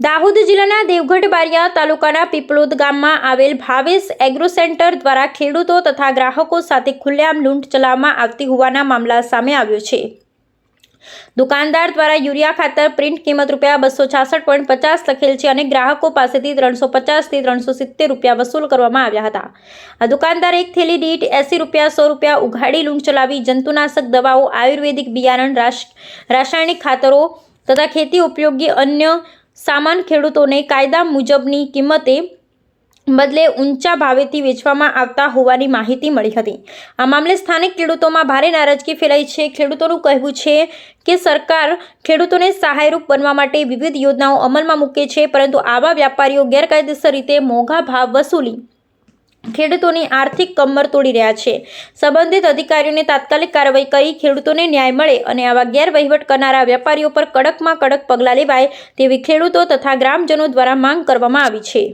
દાહોદ જિલ્લાના દેવગઢ બારિયા તાલુકાના પીપલોદ ગામમાં આવેલ ભાવેશ એગ્રો સેન્ટર દ્વારા ખેડૂતો તથા ગ્રાહકો સાથે ખુલ્લેઆમ લૂંટ ચલાવવામાં આવતી હોવાના મામલા સામે આવ્યો છે. દુકાનદાર દ્વારા યુરિયા ખાતર પ્રિન્ટ કિંમત રૂપિયા બસો છાસઠ પોઈન્ટ પચાસ લખેલ છે અને ગ્રાહકો પાસેથી ત્રણસો પચાસથી ત્રણસો સિત્તેર રૂપિયા વસૂલ કરવામાં આવ્યા હતા. આ દુકાનદાર એક થેલી દીઠ એંસી રૂપિયા સો રૂપિયા ઉઘાડી લૂંટ ચલાવી જંતુનાશક દવાઓ, આયુર્વેદિક બિયારણ રાસાયણિક ખાતરો તથા ખેતી ઉપયોગી અન્ય સામાન ખેડૂતોને કાયદા મુજબની કિંમતે બદલે ઊંચા ભાવેથી વેચવામાં આવતા હોવાની માહિતી મળી હતી. આ મામલે સ્થાનિક ખેડૂતોમાં ભારે નારાજગી ફેલાઈ છે. ખેડૂતોનું કહેવું છે કે સરકાર ખેડૂતોને સહાયરૂપ બનવા માટે વિવિધ યોજનાઓ અમલમાં મૂકે છે, પરંતુ આવા વ્યાપારીઓ ગેરકાયદેસર રીતે મોંઘા ભાવ વસૂલી ખેડૂતોની આર્થિક કમર તોડી રહ્યા છે. સંબંધિત અધિકારીઓને તાત્કાલિક કાર્યવાહી કરી ખેડૂતોને ન્યાય મળે અને આવા ગેરવહીવટ કરનારા વેપારીઓ પર કડકમાં કડક પગલાં લેવાય તેવી ખેડૂતો તથા ગ્રામજનો દ્વારા માંગ કરવામાં આવી છે.